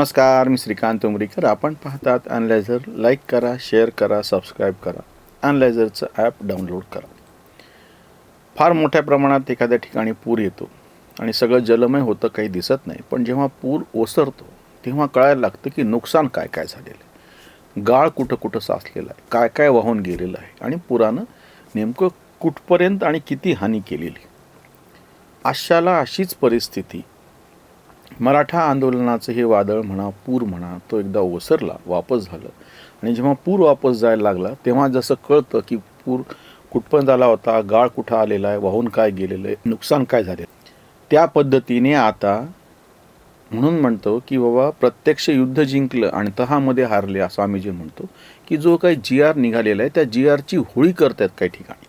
नमस्कार मी श्रीकांत उमरीकर. आपण पाहतात अनलायझर लाईक करा शेअर करा सबस्क्राईब करा. अनलायझरचं ॲप डाउनलोड करा. फार मोठ्या प्रमाणात एखाद्या ठिकाणी पूर येतो आणि सगळं जलमय होतं काही दिसत नाही. पण जेव्हा पूर ओसरतो तेव्हा कळायला लागतं की नुकसान काय काय झालेलं आहे. गाळ कुठं कुठं साचलेलं आहे काय काय वाहून गेलेलं आहे आणि पुरानं नेमकं कुठपर्यंत आणि किती हानी केलेली अशाला अशीच परिस्थिती मराठा आंदोलनाचं हे वादळ म्हणा पूर म्हणा तो एकदा ओसरला वापस झालं. आणि जेव्हा पूर वापस जायला लागला तेव्हा जसं कळतं की पूर कुठपर्यंत आला होता गाळ कुठं आलेला आहे वाहून काय गेलेलं आहे नुकसान काय झाले त्या पद्धतीने आता म्हणून म्हणतो की बाबा प्रत्यक्ष युद्ध जिंकलं आणि तहामध्ये हारले असं आम्ही जे म्हणतो की जो काही जी आर निघालेला आहे त्या जी आरची होळी करतात काही ठिकाणी.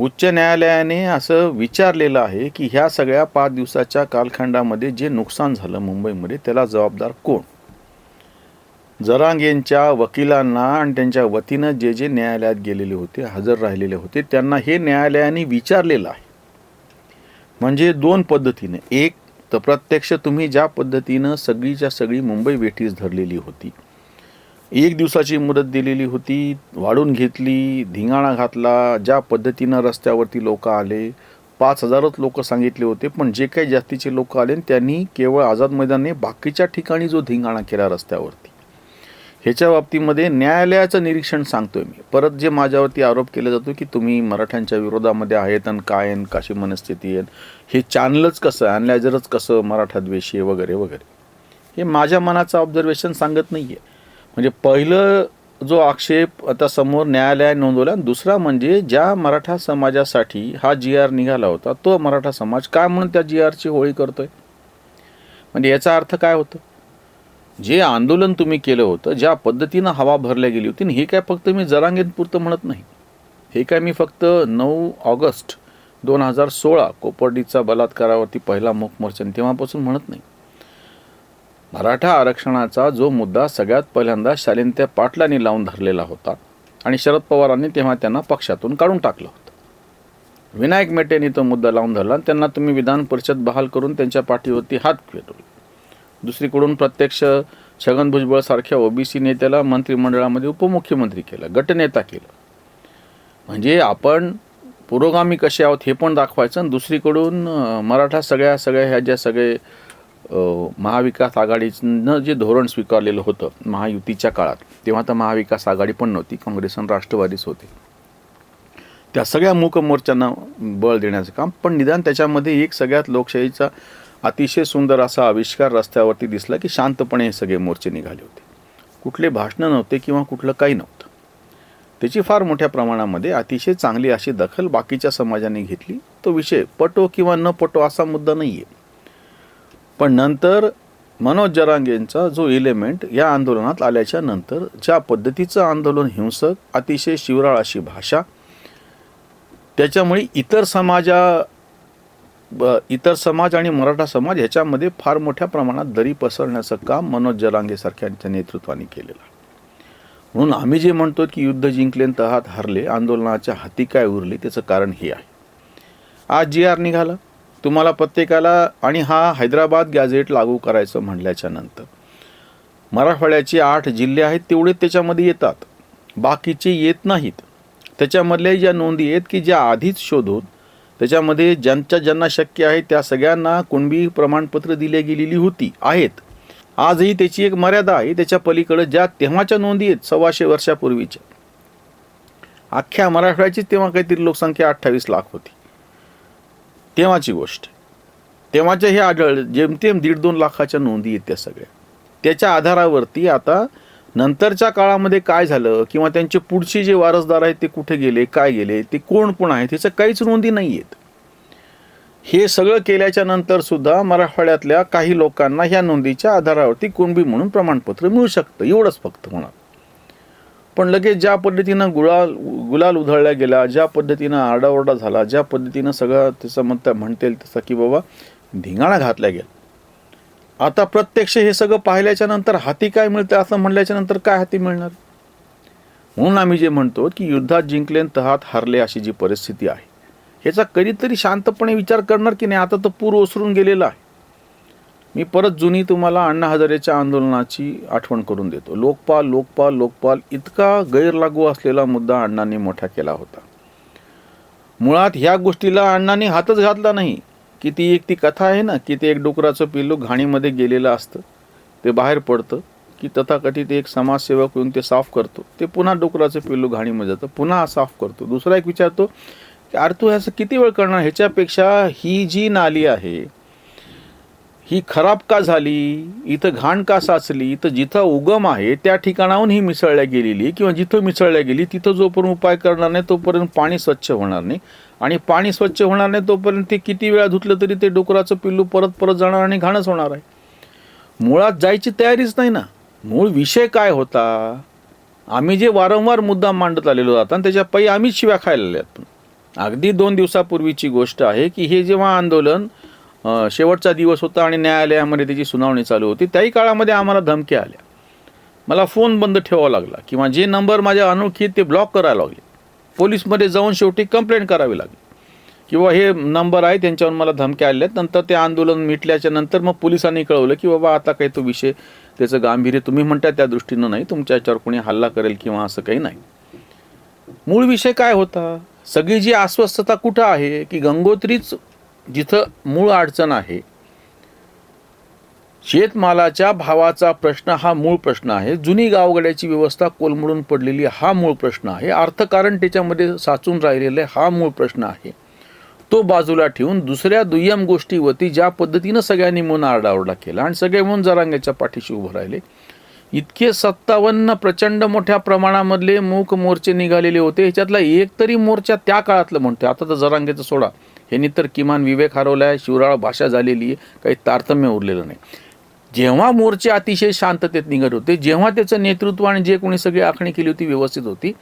उच्च न्यायालयाने असं विचारलेलं आहे की ह्या सगळ्या पाच दिवसाच्या कालखंडामध्ये जे नुकसान झालं मुंबईमध्ये त्याला जबाबदार कोण? जरांगेंच्या वकिलांना आणि त्यांच्या वतीनं जे जे न्यायालयात गेलेले होते हजर राहिलेले होते त्यांना हे न्यायालयाने विचारलेलं आहे. म्हणजे दोन पद्धतीने. एक तर प्रत्यक्ष तुम्ही ज्या पद्धतीनं सगळीच्या सगळी मुंबई वेठीस धरलेली होती एक दिवसाची मुदत दिलेली होती वाढून घेतली धिंगाणा घातला ज्या पद्धतीनं रस्त्यावरती लोक आले पाच हजारच लोक सांगितले होते पण जे काही जास्तीचे लोक आले त्यांनी केवळ आझाद मैदानने बाकीच्या ठिकाणी जो धिंगाणा केला रस्त्यावरती. ह्याच्या बाबतीमध्ये न्यायालयाचं निरीक्षण सांगतोय मी. परत जे माझ्यावरती आरोप केला जातो की तुम्ही मराठ्यांच्या विरोधामध्ये आहेत आणि काय आहे कशी मनस्थिती आहे हे चॅनलच कसं अनलायझरच कसं मराठा द्वेषी वगैरे वगैरे. हे माझ्या मनाचं ऑब्झर्वेशन सांगत नाही आहे म्हणजे पहिलं जो आक्षेप आता समोर न्यायालयाने नोंदवला दुसरा म्हणजे ज्या मराठा समाजासाठी हा जी आर निघाला होता तो मराठा समाज काय म्हणून त्या जी आरची होळी करतोय? म्हणजे याचा अर्थ काय होतं? जे आंदोलन तुम्ही केलं होतं ज्या पद्धतीनं हवा भरल्या गेली होती हे काय फक्त मी जरांगेपुरतं म्हणत नाही. हे काय मी फक्त नऊ ऑगस्ट दोन हजार सोळा कोपर्डीचा बलात्कारावरती पहिला मूक मोर्चा तेव्हापासून म्हणत नाही. मराठा आरक्षणाचा जो मुद्दा सगळ्यात पहिल्यांदा शालिंत्या पाटलांनी लावून धरलेला होता आणि शरद पवारांनी तेव्हा त्यांना पक्षातून काढून टाकलं होतं. विनायक मेटेंनी तो मुद्दा लावून धरला आणि त्यांना तुम्ही विधान परिषद बहाल करून त्यांच्या पाठीवरती हात फेटवले दुसरीकडून प्रत्यक्ष छगन भुजबळ सारख्या ओबीसी नेत्याला मंत्रिमंडळामध्ये उपमुख्यमंत्री केलं गटनेता केलं. म्हणजे आपण पुरोगामी कसे आहोत हे पण दाखवायचं आणि दुसरीकडून मराठा सगळ्या सगळ्या ह्या ज्या सगळे महाविकास आघाडीनं जे धोरण स्वीकारलेलं होतं महायुतीच्या काळात तेव्हा तर महाविकास आघाडी पण नव्हती काँग्रेस आणि राष्ट्रवादीच होते. त्या सगळ्या मूक मोर्चांना बळ देण्याचं काम पण निदान त्याच्यामध्ये एक सगळ्यात लोकशाहीचा अतिशय सुंदर असा आविष्कार रस्त्यावरती दिसला की शांतपणे हे सगळे मोर्चे निघाले होते. कुठले भाषणं नव्हते किंवा कुठलं काही नव्हतं. त्याची फार मोठ्या प्रमाणामध्ये अतिशय चांगली अशी दखल बाकीच्या समाजाने घेतली. तो विषय पटो किंवा न पटो असा मुद्दा नाही आहे पण नंतर मनोज जरांगेंचा जो एलिमेंट या आंदोलनात आल्याच्यानंतर ज्या पद्धतीचं आंदोलन हिंसक अतिशय शिवराळ अशी भाषा त्याच्यामुळे इतर समाजा इतर समाज आणि मराठा समाज ह्याच्यामध्ये फार मोठ्या प्रमाणात दरी पसरण्याचं काम मनोज जरांगेसारख्यांच्या नेतृत्वाने केलेलं म्हणून आम्ही जे म्हणतो की युद्ध जिंकले तहात हरले आंदोलनाच्या हाती काय उरले त्याचं कारण हे आहे. आज जी आर निघाला. तुम्हाला प्रत्येकाला आणि हा हैदराबाद गॅझेट लागू करायचं म्हणल्याच्या नंतर. मराठवाड्याचे आठ जिल्हे आहेत तेवढे त्याच्यामध्ये येतात. बाकीचे येत नाहीत. त्याच्यामधल्या ज्या नोंदी आहेत की ज्या आधीच शोधून त्याच्यामध्ये ज्यांच्या ज्यांना शक्य आहे त्या सगळ्यांना कुणबी प्रमाणपत्र दिली गेलेली होती आहेत. आजही त्याची एक मर्यादा आहे त्याच्या पलीकडे ज्या तेव्हाच्या नोंदी आहेत सव्वाशे वर्षापूर्वीच्या. अख्ख्या मराठवाड्याची तेव्हा काहीतरी लोकसंख्या अठ्ठावीस लाख होती. तेव्हाची गोष्ट. तेव्हाच्या हे आढळ जेमतेम दीड दोन लाखाच्या नोंदी आहेत त्या सगळ्या. त्याच्या आधारावरती आता नंतरच्या काळामध्ये काय झालं किंवा त्यांचे पुढचे जे वारसदार आहेत ते कुठे गेले काय गेले ते कोण कोण आहेत त्याचं काहीच नोंदी नाही आहेत. हे सगळं केल्याच्यानंतर सुद्धा मराठवाड्यातल्या काही लोकांना ह्या नोंदीच्या आधारावरती कुणबी म्हणून प्रमाणपत्र मिळू शकतं एवढंच फक्त म्हणा पण लगेच ज्या पद्धतीनं गुलाल गुलाल उधळल्या गेला ज्या पद्धतीनं आरडाओरडा झाला ज्या पद्धतीनं सगळं त्याचं म्हणता म्हणता येईल तसं की बाबा धिंगाणा घातल्या गेला आता प्रत्यक्ष हे सगळं पाहिल्याच्या नंतर हाती काय मिळतं असं म्हणल्याच्या नंतर काय हाती मिळणार? म्हणून आम्ही जे म्हणतो की युद्धात जिंकले तहात हारले अशी जी परिस्थिती आहे ह्याचा कधीतरी शांतपणे विचार करणार की नाही? आता तर पूर ओसरून गेलेला आहे. मी परत जुनी तुम्हाला अण्णा हजारेच्या आंदोलनाची आठवण करून देतो. लोकपाल लोकपाल लोकपाल इतका गैरलागू असलेला मुद्दा अण्णांनी मोठा केला होता. मुळात ह्या गोष्टीला अण्णांनी हातच घातला नाही. की ती एक ती कथा आहे ना की ते एक डुकराचं पिल्लू घाणीमध्ये गेलेलं असतं. ते बाहेर पडतं की तथाकथित एक समाजसेवक येऊन ते साफ करतो. ते पुन्हा डुकराचं पिल्लू घाणीमध्ये जातं पुन्हा साफ करतो. दुसरा एक विचारतो की अरे तू ह्याचं किती वेळ करणार? ह्याच्यापेक्षा ही जी नाली आहे ही खराब का झाली? इथं घाण का साचली? तर जिथं उगम आहे त्या ठिकाणाहून ही मिसळल्या गेलेली किंवा जिथं मिसळल्या गेली तिथं जोपर्यंत उपाय करणार नाही तोपर्यंत पाणी स्वच्छ होणार नाही. आणि पाणी स्वच्छ होणार नाही तोपर्यंत ते किती वेळा धुतलं तरी ते डुकराचं पिल्लू परत परत जाणार आणि घाणच होणार आहे. मुळात जायची तयारीच नाही ना. मूळ विषय काय होता? आम्ही जे वारंवार मुद्दा मांडत आलेलो आहोत आणि त्याच्या पै आम्हीच शिव्या खायला आल्यात अगदी दोन दिवसापूर्वीची गोष्ट आहे की हे जेव्हा आंदोलन शेवटचा दिवस होता आणि न्यायालयामध्ये त्याची सुनावणी चालू होती. त्याही काळामध्ये आम्हाला धमक्या आल्या. मला फोन बंद ठेवावा लागला किंवा जे नंबर माझ्या अनोळखी ते ब्लॉक करायला लागले. पोलीसमध्ये जाऊन शेवटी कंप्लेंट करावी लागली. किंवा हे नंबर आहे त्यांच्यावर मला धमक्या आल्या आहेत. नंतर ते आंदोलन मिटल्याच्या नंतर मग पोलिसांनी कळवलं की बाबा आता काही तो विषय त्याचं गांभीर्य तुम्ही म्हणता त्या दृष्टीनं नाही. तुमच्या याच्यावर कोणी हल्ला करेल किंवा असं काही नाही. मूळ विषय काय होता? सगळी जी अस्वस्थता कुठं आहे की गंगोत्रीच जिथं मूळ अडचण आहे. शेतमालाच्या भावाचा प्रश्न हा मूळ प्रश्न आहे. जुनी गावगड्याची व्यवस्था कोलमडून पडलेली हा मूळ प्रश्न आहे. अर्थकारण त्याच्यामध्ये साचून राहिलेलं आहे हा मूळ प्रश्न आहे. तो बाजूला ठेवून दुसऱ्या दुय्यम गोष्टीवरती ज्या पद्धतीनं सगळ्यांनी म्हणून आरडाओरडा केला आणि सगळे म्हणून जरांग्याच्या पाठीशी उभं राहिले. इतके सत्तावन्न प्रचंड मोठ्या प्रमाणामधले मूक मोर्चे निघालेले होते. ह्याच्यातला एक तरी मोर्चा त्या काळातलं म्हणतो आता तर जरांगेचं सोडा. ह्यांनी तर किमान विवेक हरवला आहे शिवराळ भाषा झालेली आहे काही तारतम्य उरलेलं नाही. जेव्हा मोर्चे अतिशय शांततेत निघत होते जेव्हा त्याचं नेतृत्व आणि जे कोणी सगळी आखणी केली होती व्यवस्थित होती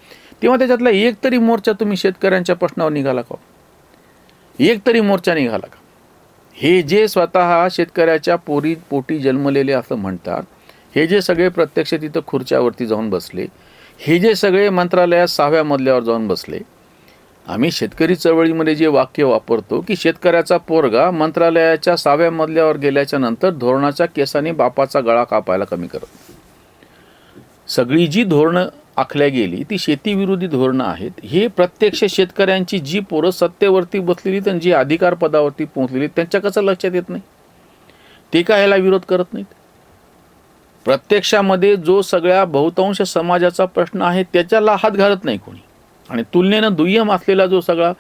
तेव्हा त्याच्यातला एक तरी मोर्चा तुम्ही शेतकऱ्यांच्या प्रश्नावर निघाला का? एक तरी मोर्चा निघाला का? हे जे स्वतः शेतकऱ्याच्या पोरी पोटी जन्मलेले असं म्हणतात हे जे सगळे प्रत्यक्ष तिथं खुर्च्यावरती जाऊन बसले हे जे सगळे मंत्रालयात सहाव्या मजल्यावर जाऊन बसले आम्ही शेतकरी चळवळीमध्ये जे वाक्य वापरतो की शेतकऱ्याचा पोरगा मंत्रालयाच्या सहाव्या मजल्यावर गेल्याच्यानंतर धोरणाच्या केसाने बापाचा गळा कापायला कमी करत. सगळी जी धोरणं आखल्या गेली ती शेतीविरोधी धोरणं आहेत. हे प्रत्यक्ष शेतकऱ्यांची जी पोरं सत्तेवरती बसलेली आणि जी अधिकार पदावरती पोहोचलेली त्यांच्या कसं लक्षात येत नाही? ते काय याला विरोध करत नाहीत? प्रत्यक्षामध्ये जो सगळ्या बहुतांश समाजाचा प्रश्न आहे त्याच्याला हात घालत नाही कोणी. आणि तुलनेनं दुय्यम असलेला जो सगळा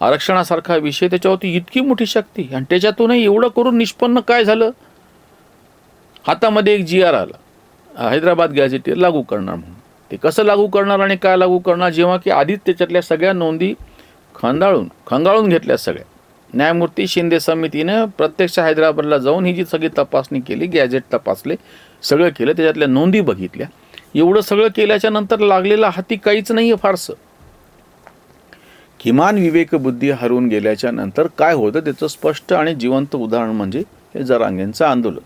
आरक्षणासारखा विषय त्याच्यावरती इतकी मोठी शक्ती. आणि त्याच्यातूनही एवढं करून निष्पन्न काय झालं? हातामध्ये एक जी आर आला. हैदराबाद गॅझेटीवर लागू करणार म्हणून. ते कसं लागू करणार आणि काय लागू करणार? जेव्हा की आधीच त्याच्यातल्या सगळ्या नोंदी खंदाळून खंगाळून घेतल्या सगळ्या. न्यायमूर्ती शिंदे समितीनं प्रत्यक्ष हैदराबादला जाऊन ही जी सगळी तपासणी केली गॅझेट तपासले सगळं केलं त्याच्यातल्या नोंदी बघितल्या. एवढं सगळं केल्याच्यानंतर लागलेला हाती काहीच नाही आहे फारसं. किमान विवेकबुद्धी हरवून गेल्याच्यानंतर काय होतं त्याचं स्पष्ट आणि जिवंत उदाहरण म्हणजे हे जरांगेंचं आंदोलन.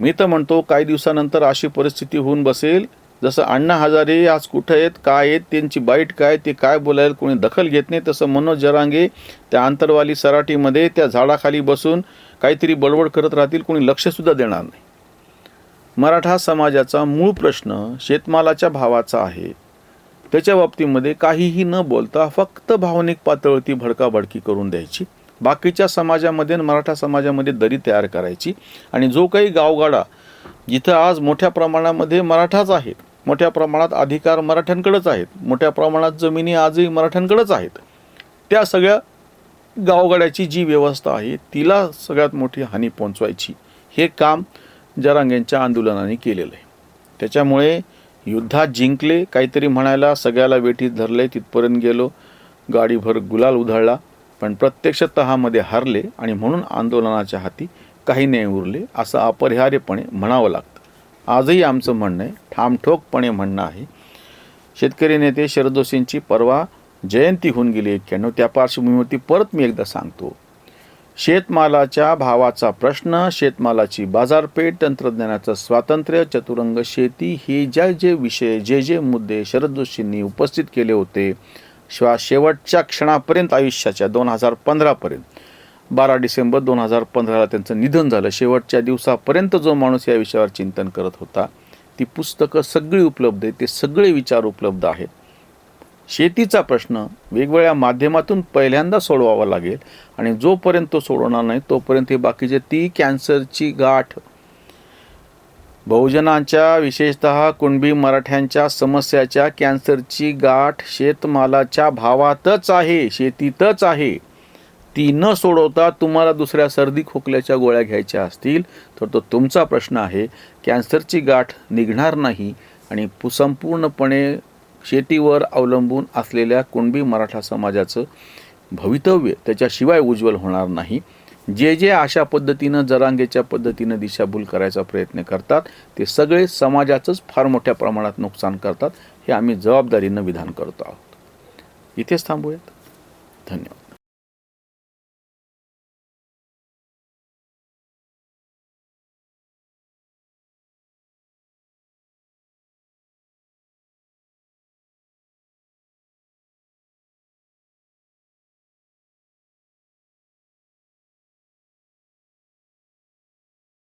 मी तर म्हणतो काही दिवसानंतर अशी परिस्थिती होऊन बसेल जसं अण्णा हजारे आज कुठं आहेत काय आहेत त्यांची बाईट काय ते काय बोलायला कोणी दखल घेत नाही तसं मनोज जरांगे त्या आंतरवाली सराटीमध्ये त्या झाडाखाली बसून काहीतरी बडबड करत राहतील कोणी लक्षसुद्धा देणार नाही. मराठा समाजाचा मूळ प्रश्न शेतमालाच्या भावाचा आहे. त्याच्या बाबतीमध्ये काहीही न बोलता फक्त भावनिक पातळीवरती भडकाभडकी करून द्यायची. बाकीच्या समाजामध्ये मराठा समाजामध्ये दरी तयार करायची. आणि जो काही गावगाडा जिथं आज मोठ्या प्रमाणामध्ये मराठाच आहेत मोठ्या प्रमाणात अधिकार मराठ्यांकडेच आहेत मोठ्या प्रमाणात जमिनी आजही मराठ्यांकडेच आहेत त्या सगळ्या गावगाड्याची जी व्यवस्था आहे तिला सगळ्यात मोठी हानी पोहोचवायची हे काम जरांगेंच्या आंदोलनाने केलेलं आहे. त्याच्यामुळे युद्धात जिंकले काहीतरी म्हणायला सगळ्याला वेठीत धरले तिथपर्यंत गेलो. गाडीभर गुलाल उधळला पण प्रत्यक्ष तहामध्ये हारले आणि म्हणून आंदोलनाच्या हाती काही नाही उरले असं अपरिहार्यपणे म्हणावं लागतं. आजही आमचं म्हणणं आहे ठामठोकपणे म्हणणं आहे. शेतकरी नेते शरद जोशींची परवा जयंती होऊन गेली एक्क्याण्णव त्या पार्श्वभूमीवरती परत मी एकदा सांगतो. शेतमालाच्या भावाचा प्रश्न शेतमालाची बाजारपेठ तंत्रज्ञानाचं स्वातंत्र्य चतुरंग शेती हे ज्या जे विषय जे जे मुद्दे शरद जोशींनी उपस्थित केले होते शिवा शेवटच्या क्षणापर्यंत आयुष्याच्या दोन हजार पंधरापर्यंत बारा डिसेंबर दोन हजार पंधराला त्यांचं निधन झालं. शेवटच्या दिवसापर्यंत जो माणूस या विषयावर चिंतन करत होता ती पुस्तकं सगळी उपलब्ध आहेत ते सगळे विचार उपलब्ध आहेत. शेतीचा प्रश्न वेगवेगळ्या माध्यमातून पहिल्यांदा सोडवावा लागेल आणि जोपर्यंत तो सोडवणार नाही तोपर्यंत हे बाकीचे ती कॅन्सरची गाठ बहुजनांच्या विशेषतः कुणबी मराठ्यांच्या समस्याच्या कॅन्सरची गाठ शेतमालाच्या भावातच आहे शेतीतच आहे. ती न सोडवता तुम्हाला दुसऱ्या सर्दी खोकल्याच्या गोळ्या घ्यायच्या असतील तर तो तुमचा प्रश्न आहे कॅन्सरची गाठ निघणार नाही आणि पु- संपूर्णपणे शेतीवर अवलंबून असलेल्या कुणबी मराठा समाजाचं भवितव्य त्याच्याशिवाय उज्ज्वल होणार नाही. जे जे अशा पद्धतीनं जरांगेच्या पद्धतीनं दिशाभूल करायचा प्रयत्न करतात ते सगळे समाजाचंच फार मोठ्या प्रमाणात नुकसान करतात हे आम्ही जबाबदारीनं विधान करतो आहोत. इथेच थांबूयात. धन्यवाद.